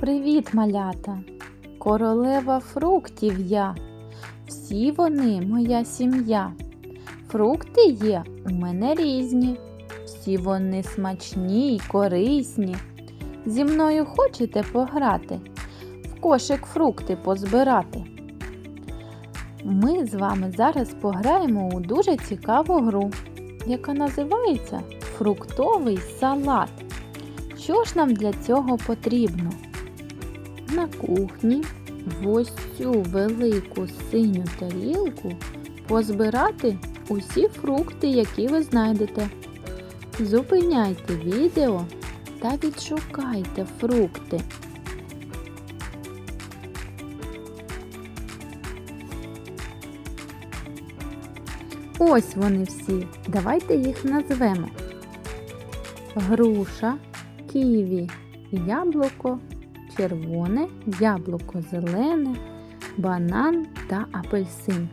Привіт, малята! Королева фруктів я. Всі вони моя сім'я. Фрукти є у мене різні. Всі вони смачні й корисні. Зі мною хочете пограти, в кошик фрукти позбирати. Ми з вами зараз пограємо у дуже цікаву гру, яка називається Фруктовий салат. Що ж нам для цього потрібно? На кухні в ось цю велику синю тарілку позбирати усі фрукти, які ви знайдете. Зупиняйте відео та відшукайте фрукти. Ось вони всі. Давайте їх назвемо. Груша, ківі, яблуко, червоне, яблуко зелене, банан та апельсин.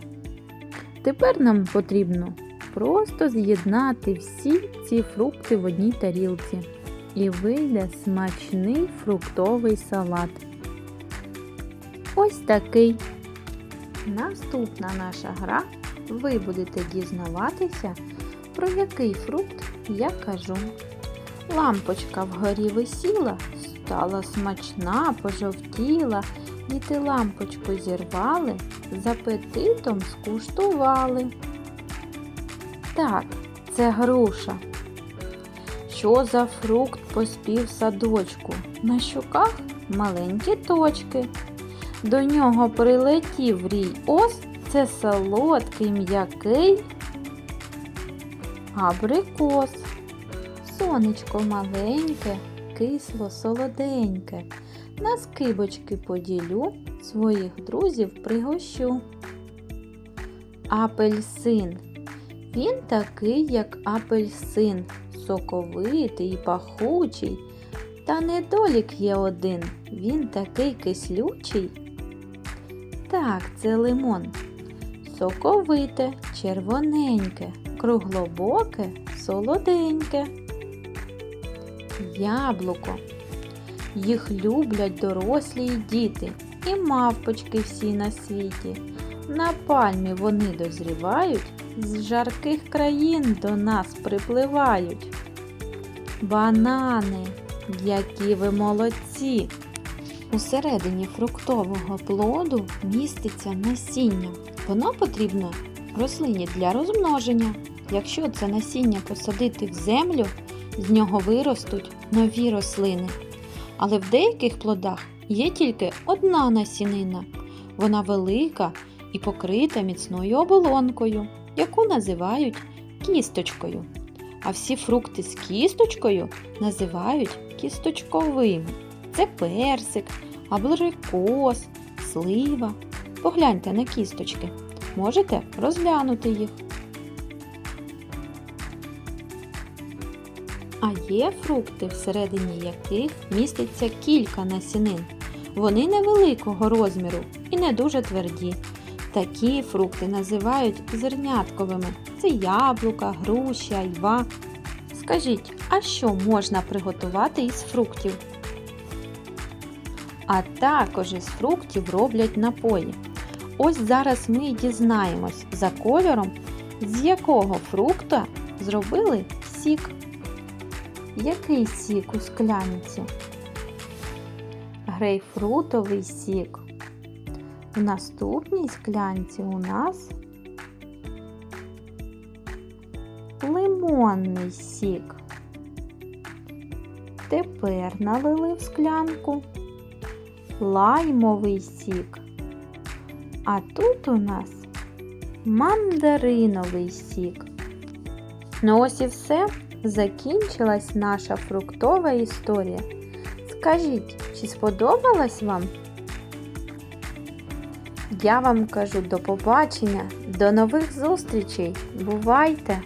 Тепер нам потрібно просто з'єднати всі ці фрукти в одній тарілці. І вийде смачний фруктовий салат. Ось такий. Наступна наша гра. Ви будете дізнаватися, про який фрукт я кажу. Лампочка вгорі висіла, стала смачна, пожовтіла, діти лампочку зірвали, з апетитом скуштували. Так, це груша. Що за фрукт поспів садочку? На щуках маленькі точки. До нього прилетів рій ос, це солодкий м'який абрикос. Сонечко маленьке, кисло солоденьке. На скибочки поділю, своїх друзів пригощу. Апельсин. Він такий, як апельсин, соковитий пахучий. Та недолік є один, він такий кислючий. Так, це лимон. Соковите, червоненьке, круглобоке, солоденьке. Яблуко. Їх люблять дорослі й діти, і мавпочки всі на світі. На пальмі вони дозрівають, з жарких країн до нас припливають. Банани, які ви молодці! Усередині фруктового плоду міститься насіння. Воно потрібно рослині для розмноження. Якщо це насіння посадити в землю, з нього виростуть нові рослини. Але в деяких плодах є тільки одна насінина. Вона велика і покрита міцною оболонкою, яку називають кісточкою. А всі фрукти з кісточкою називають кісточковими. Це персик, абрикос, слива. Погляньте на кісточки. Можете розглянути їх. А є фрукти, всередині яких міститься кілька насінин. Вони невеликого розміру і не дуже тверді. Такі фрукти називають зернятковими. Це яблука, груші, айва. Скажіть, а що можна приготувати із фруктів? А також із фруктів роблять напої. Ось зараз ми і дізнаємось за кольором, з якого фрукта зробили сік. Який сік у склянці? Грейпфрутовий сік. В наступній склянці у нас лимонний сік. Тепер налили в склянку лаймовий сік. А тут у нас мандариновий сік. Ну ось і все. Закінчилась наша фруктова історія. Скажіть, чи сподобалась вам? Я вам кажу до побачення, до нових зустрічей. Бувайте!